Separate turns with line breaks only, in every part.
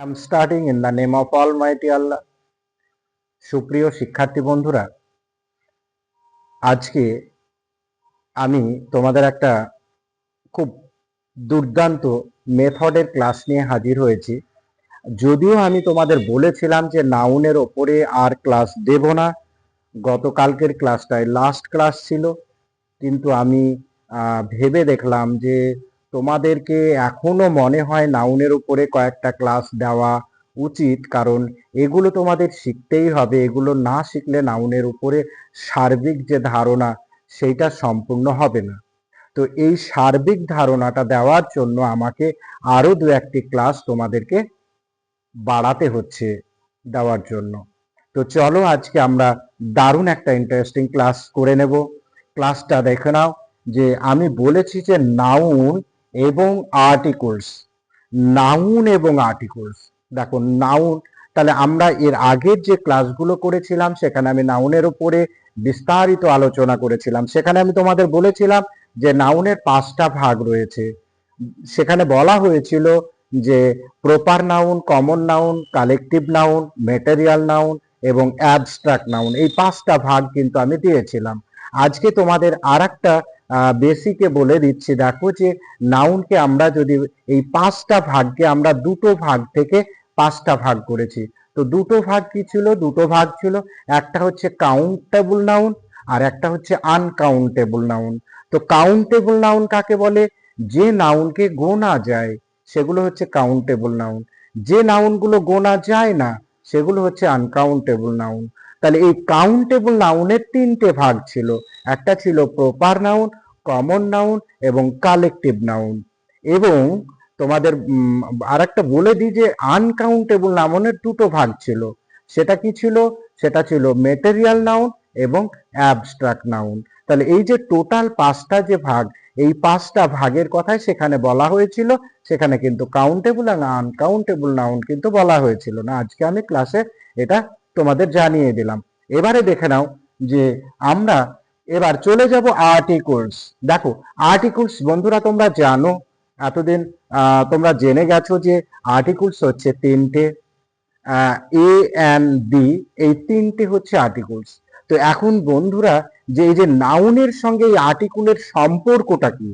I'm starting in the name of Almighty Allah. সুপ্রিয় শিক্ষার্থী বন্ধুরা, আজকে আমি তোমাদের একটা খুব দুর্দান্ত মেথডের ক্লাস নিয়ে হাজির হয়েছি যদিও আমি তোমাদের বলেছিলাম যে নাউনের ওপরে আর ক্লাস দেব না, গতকালকের ক্লাসটায় লাস্ট ক্লাস ছিল, কিন্তু আমি ভেবে দেখলাম যে তোমাদেরকে এখনও মনে হয় নাউনের উপরে কয়েকটা ক্লাস দেওয়া উচিত, কারণ এগুলো তোমাদের শিখতেই হবে। এগুলো না শিখলে নাউনের উপরে সার্বিক যে ধারণা, সেইটা সম্পূর্ণ হবে না। তো এই সার্বিক ধারণাটা দেওয়ার জন্য আমাকে আরও দু একটি ক্লাস তোমাদেরকে বাড়াতে হচ্ছে দেওয়ার জন্য। তো চলো আজকে আমরা দারুণ একটা ইন্টারেস্টিং ক্লাস করে নেব। ক্লাসটা দেখে নাও যে আমি বলেছি যে নাউন এবং আর্টিকলস নাউন এবং আর্টিকলস দেখো নাউন তাহলে আমরা এর আগের যে ক্লাসগুলো করেছিলাম, সেখানে আমি নাউনের উপরে বিস্তারিত আলোচনা করেছিলাম। সেখানে আমি তোমাদের বলেছিলাম যে নাউনের পাঁচটা ভাগ রয়েছে। সেখানে বলা হয়েছিল যে proper noun common noun collective noun material noun এবং অ্যাবস্ট্রাক্ট নাউন এই পাঁচটা ভাগ কিন্তু আমি দিয়েছিলাম। আজকে তোমাদের আর একটা বেসিকে বলে দিচ্ছি। দেখো যে নাউনকে আমরা যদি এই পাঁচটা ভাগকে আমরা দুটো ভাগ থেকে পাঁচটা ভাগ করেছি। তো দুটো ভাগ কি ছিল? দুটো ভাগ ছিল। একটা হচ্ছে কাউন্টেবল নাউন আর একটা হচ্ছে আনকাউন্টেবল নাউন তো কাউন্টেবল নাউন কাকে বলে? যে নাউনকে গোনা যায়, সেগুলো হচ্ছে কাউন্টেবল নাউন যে নাউনগুলো গোনা যায় না, সেগুলো হচ্ছে আনকাউন্টেবল নাউন তাহলে এই কাউন্টেবল নাউনের তিনটে ভাগ ছিল। একটা ছিল প্রপার নাউন কমন নাউন এবং কালেকটিভ নাউন এবং তোমাদের আর একটা বলে দিই যে আনকাউন্টেবল নাউনের দুটো ভাগ ছিল। সেটা কি ছিল? সেটা ছিল মেটেরিয়াল নাউন এবং অ্যাবস্ট্রাক্ট নাউন তাহলে এই যে টোটাল পাঁচটা যে ভাগ, এই পাঁচটা ভাগের কথাই সেখানে বলা হয়েছিল। সেখানে কিন্তু কাউন্টেবল আর আনকাউন্টেবল নাউন কিন্তু বলা হয়েছিল না। আজকে আমি ক্লাসে এটা তোমাদের জানিয়ে দিলাম। এবারে দেখে নাও যে আমরা এবার চলে যাব আর্টিকলস দেখো আর্টিকলস বন্ধুরা তোমরা জানো, এতদিন তোমরা জেনে গেছো যে আর্টিকলস হচ্ছে তিনটে এ এন বি এই তিনটে হচ্ছে আর্টিকলস তো এখন বন্ধুরা, যে এই যে নাউনের সঙ্গে এই আর্টিকুলের সম্পর্কটা কি?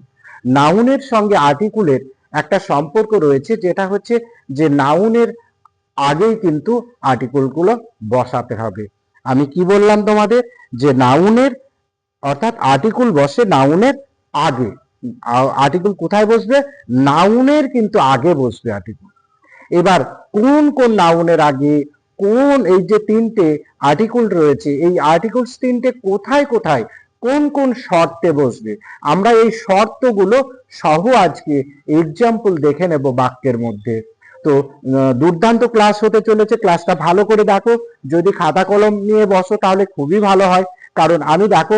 নাউনের সঙ্গে আর্টিকুলের একটা সম্পর্ক রয়েছে, যেটা হচ্ছে যে নাউনের আগেই কিন্তু আর্টিকুলগুলো বসাতে হবে। আমি কি বললাম তোমাদের? যে নাউনের অর্থাৎ আর্টিকুল বসে নাউনের আগে। আর্টিকুল কোথায় বসবে? নাউনের কিন্তু আগে বসবে আর্টিকুল এবার কোন কোন নাউনের আগে, কোন এই যে তিনটে আর্টিকুল রয়েছে, এই আর্টিকুলস তিনটে কোথায় কোথায়, কোন কোন শর্তে বসবে? আমরা এই শর্তগুলো সহ আজকে এক্সাম্পল দেখে নেব বাক্যের মধ্যে। তো দুর্দান্ত ক্লাস হতে চলেছে। ক্লাসটা ভালো করে দেখো। যদি খাতা কলম নিয়ে বসো তাহলে খুবই ভালো হয়। কারণ আমি দেখো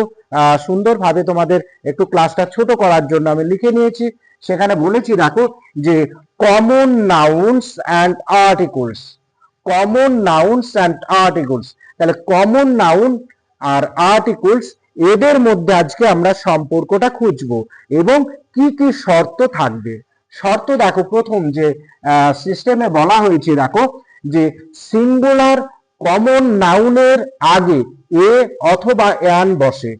সুন্দরভাবে তোমাদের একটু ক্লাসটা ছোট করার জন্য আমি লিখে নিয়েছি। সেখানে বলেছি দেখো যে common nouns and articles common nouns and articles তাহলে কমন নাউন আর আর্টিকলস এদের মধ্যে আজকে আমরা সম্পর্কটা খুঁজবো এবং কি কি শর্ত থাকবে। শর্ত দেখো প্রথম যে সিস্টেমে বলা হয়েছে দেখো যে সিঙ্গুলার কমন নাউনের আগে এ অথবা অ্যান বসে।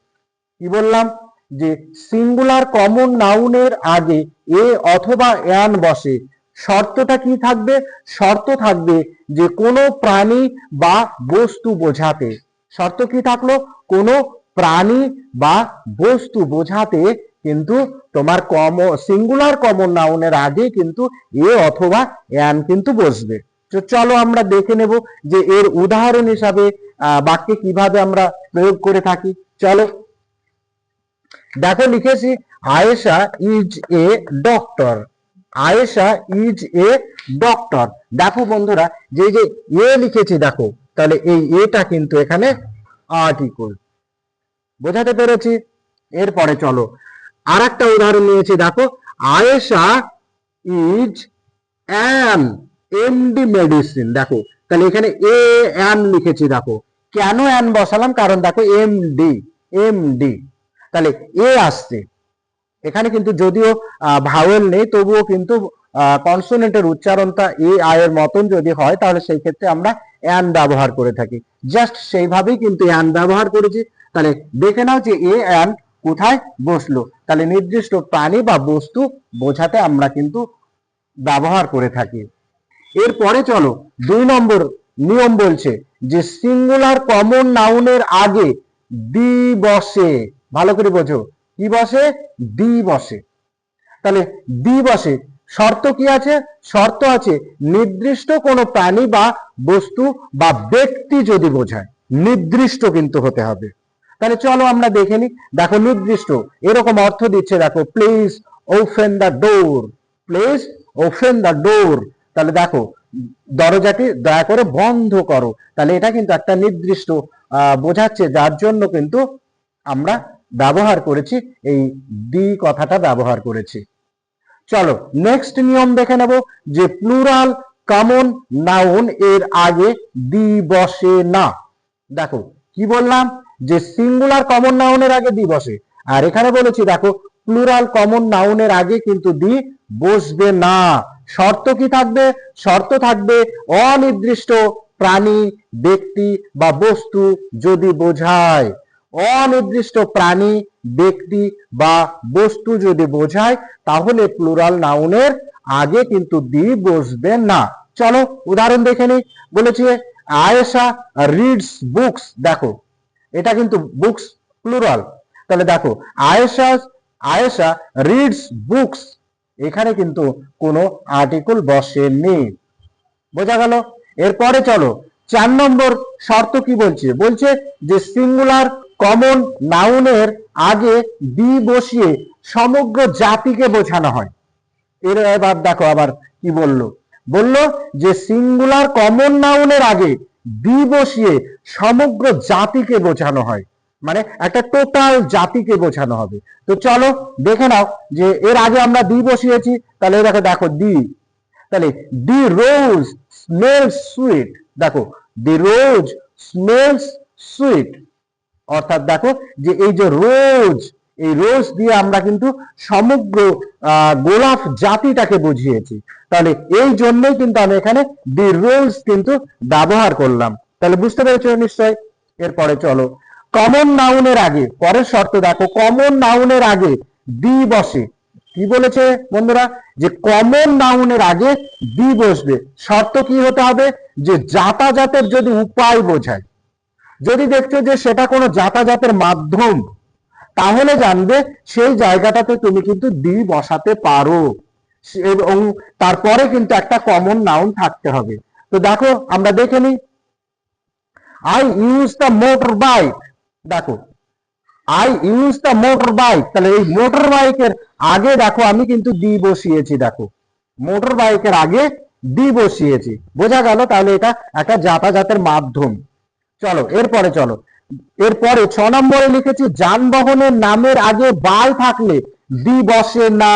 কি বললাম? যে সিঙ্গুলার কমন নাউনের আগে এ অথবা অ্যান বসে। শর্তটা কি থাকবে? শর্ত থাকবে যে কোনো প্রাণী বা বস্তু বোঝাতে। শর্ত কি থাকল? কোনো প্রাণী বা বস্তু বোঝাতে কিন্তু তোমার কম সিঙ্গুলার কমন নাউনের আগে কিন্তু এ অথবা অ্যান কিন্তু বসবে। তো চলো আমরা দেখে নেব যে এর উদাহরণ হিসাবে বাক্যে কীভাবে আমরা প্রয়োগ করে থাকি। চলো। দেখো, লিখেছি, Ayesha is a doctor. Ayesha is a doctor. দেখো বন্ধুরা, যে যে এ লিখেছি, দেখো, তাহলে এই এটা কিন্তু এখানে আর্টিকল। বোঝাতে পেরেছি? এরপরে চলো। আর একটা উদাহরণ নিয়েছি, দেখো। Ayesha is an MD medicine দেখো। তাহলে এখানে এ অ্যান লিখেছি, দেখো। কেন অ্যান বসালাম? কারণ দেখো এমডি এমডি তাহলে এ আসছে। এখানে কিন্তু যদিও ভাওয়েল নেই, তবুও কিন্তু কনসোনেন্টের উচ্চারণটা এ আয়ের মতন যদি হয়, তাহলে সেই ক্ষেত্রে আমরা অ্যান ব্যবহার করে থাকি। জাস্ট সেইভাবেই কিন্তু অ্যান ব্যবহার করেছি। তাহলে দেখে নাও যে এ অ্যান কোথায় বসল? তাহলে নির্দিষ্ট প্রাণী বা বস্তু বোঝাতে আমরা কিন্তু ব্যবহার করে থাকি। এরপরে চলো, দুই নম্বর নিয়ম বলছে যে সিঙ্গুলার কমন নাউনের আগে দি বসে। ভালো করে বোঝো, কি বসে? দি বসে। তাহলে দি বসে, শর্ত কি আছে? শর্ত আছে নির্দিষ্ট কোনো প্রাণী বা বস্তু বা ব্যক্তি যদি বোঝায়, নির্দিষ্ট কিন্তু হতে হবে। তাহলে চলো আমরা দেখে নিই দেখো নির্দিষ্ট, এরকম অর্থ দিচ্ছে, দেখো please open the door please open the door তাহলে দেখো, দরজাটি দয়া করে বন্ধ করো। তাহলে এটা কিন্তু একটা নির্দিষ্ট বোঝাচ্ছে, যার জন্য কিন্তু আমরা ব্যবহার করেছি, এই দি কথাটা ব্যবহার করেছি। চলো নেক্সট নিয়ম দেখে নেব, যে প্লুরাল কমন নাউন এর আগে দি বসে না। দেখো, কি বললাম? যে সিঙ্গুলার কমন নাউনের আগে দি বসে। আর এখানে বলেছি, দেখো প্লুরাল কমন নাউনের আগে কিন্তু দি বসবে না। শর্ত কি থাকবে? শর্ত থাকবে অনির্দিষ্ট প্রাণী, ব্যক্তি বা বস্তু যদি বোঝায়। অনির্দিষ্ট প্রাণী, ব্যক্তি বা বস্তু যদি বোঝায়, তাহলে প্লুরাল নাউনের আগে কিন্তু দি বসবে না। চলো, উদাহরণ দেখে নিই বলেছি, আয়েশা রিডস বুকস দেখো এটা কিন্তু বুকস প্লুরাল তাহলে দেখো, আয়েশা আয়েশা রিডস বুকস এখানে কিন্তু কোনো আর্টিকেল বসেনি। বোঝা গেল? এরপরে চলো, চার নম্বর শর্ত কি বলছে? বলছে যে সিঙ্গুলার কমন নাউনের আগে বি বসিয়ে সমগ্র জাতিকে বোঝানো হয়। এর এবার দেখো আবার কি বলল? বলল যে সিঙ্গুলার কমন নাউনের আগে বি বসিয়ে সমগ্র জাতিকে বোঝানো হয়। মানে একটা টোটাল জাতিকে বোঝানো হবে। তো চলো দেখে নাও যে এর আগে আমরা দি বসিয়েছি তাহলে দেখো দেখো, দি। তাহলে দি রোজ স্মেল সুইট। দেখো, দি রোজ স্মেলস সুইট। অর্থাৎ দেখো যে এই যে রোজ এই রোজ দিয়ে আমরা কিন্তু সমগ্র গোলাপ জাতিটাকে বুঝিয়েছি। তাহলে এই জন্যই কিন্তু আমি এখানে দি রোজ কিন্তু ব্যবহার করলাম। তাহলে বুঝতে পেরেছ নিশ্চয়? এরপরে চলো। কমন নাউনের আগে, পরের শর্ত দেখো, কমন নাউনের আগে দি বসে। কি বলেছে বন্ধুরা? যে কমন নাউনের আগে দি বসবে। শর্ত কি হতে হবে? যে যাতায়াতের যদি উপায় বোঝায়। যদি দেখছ যে সেটা কোনো যাতায়াতের মাধ্যম তাহলে জানবে সেই জায়গাটাতে তুমি কিন্তু দি বসাতে পারো। এবং তারপরে কিন্তু একটা কমন নাউন থাকতে হবে। তো দেখো, আমরা দেখে নিই। I use the motor bike দেখো I use the motor bike তাহলে এই মোটর বাইকের আগে দেখো, আমি কিন্তু দি বসিয়েছি, দেখো। মোটর বাইকের আগে দি বসিয়েছি। বোঝা গেল তাহলে এটা একটা যাতায়াতের মাধ্যম। চলো, এরপরে চলো। এরপরে ছ নম্বরে লিখেছি, যানবাহনের নামের আগে বাল থাকলে দি বসে না।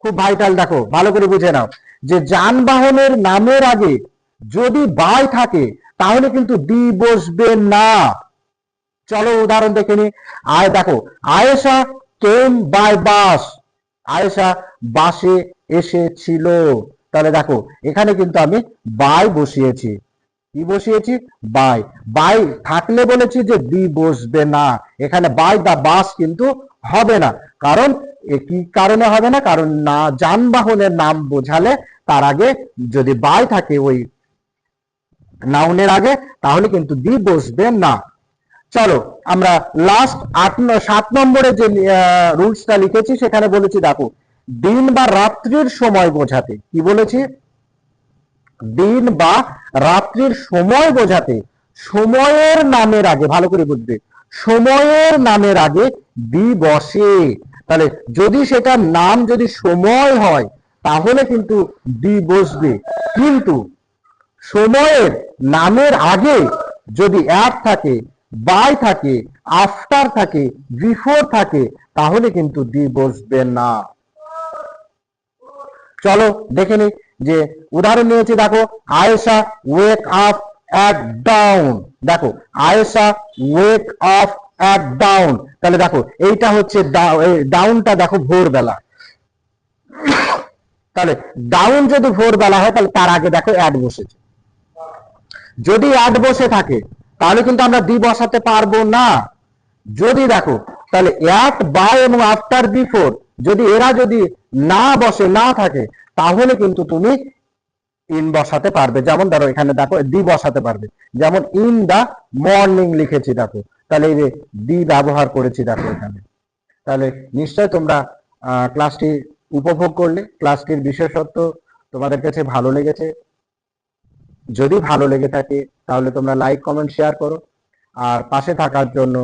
খুব ভাইটাল দেখো, ভালো করে বুঝে নাও। যে যানবাহনের নামের আগে যদি বাল থাকে, তাহলে কিন্তু দি বসবে না। চলো উদাহরণ দেখে নি। আয়, দেখো, Ayesha came by bus? Ayesha বাসে এসেছিল। তাহলে দেখো, এখানে কিন্তু আমি বাই বসিয়েছি। কি বসিয়েছি? বাই। বাই থাকলে বলেছি যে দি বসবে না। এখানে বাই দা বাস কিন্তু হবে না। কারণ কি কারণে হবে না? কারণ না যানবাহনের নাম বোঝালে তার আগে যদি বাই থাকে ওই নাউনের আগে, তাহলে কিন্তু দি বসবে না। চলো, আমরা লাস্ট আট সাত নম্বরে যে রুলসটা লিখেছি, সেখানে বলেছি, দেখো, দিন বা রাত্রির সময় বোঝাতে। কি বলেছি? দিন বা রাত্রির সময় বোঝাতে, সময়ের নামের আগে, ভালো করে বুঝবে, সময়ের নামের আগে দি বসে তাহলে যদি সেটার নাম যদি সময় হয়, তাহলে কিন্তু দি বসবে। কিন্তু সময়ের নামের আগে যদি অ্যাপ থাকে বাই থাকে আফটার থাকে বিফোর থাকে, তাহলে কিন্তু দি বসবে না। চলো, দেখে নি যে উদাহরণ নিয়েছি, দেখো, Ayesha wake up at dawn দেখো, Ayesha wake up at dawn তাহলে দেখো, এইটা হচ্ছে ডাউনটা দেখো ভোরবেলা। তাহলে ডাউন যদি ফোর বেলা হয়, তাহলে তার আগে দেখো অ্যাড বসেছে। যদি অ্যাড বসে থাকে, তাহলে কিন্তু আমরা দি বসাতে পারব না। যদি দেখো, তাহলে অ্যাট বাই এবং আফটার বিফোর যদি এরা যদি না বসে, না থাকে, তাহলে কিন্তু তুমি ইন বসাতে পারবে। যেমন ধরো, এখানে দেখো, দি বসাতে পারবে। যেমন ইন দা মর্নিং লিখেছি, দেখো। তাহলে এই যে দি ব্যবহার করেছি, দেখো এখানে। তাহলে নিশ্চয় তোমরা ক্লাসটি উপভোগ করলে। ক্লাসটির বিশেষত্ব তোমাদের কাছে ভালো লেগেছে। যদি ভালো লেগে থাকে, তাহলে তোমরা লাইক, কমেন্ট, শেয়ার করো। আর পাশে থাকার জন্য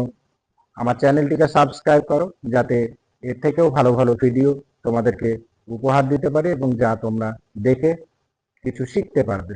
আমার চ্যানেলটিকে সাবস্ক্রাইব করো, যাতে এর থেকেও ভালো ভালো ভিডিও তোমাদেরকে উপহার দিতে পারি এবং যা তোমরা দেখে কিছু শিখতে পারবে।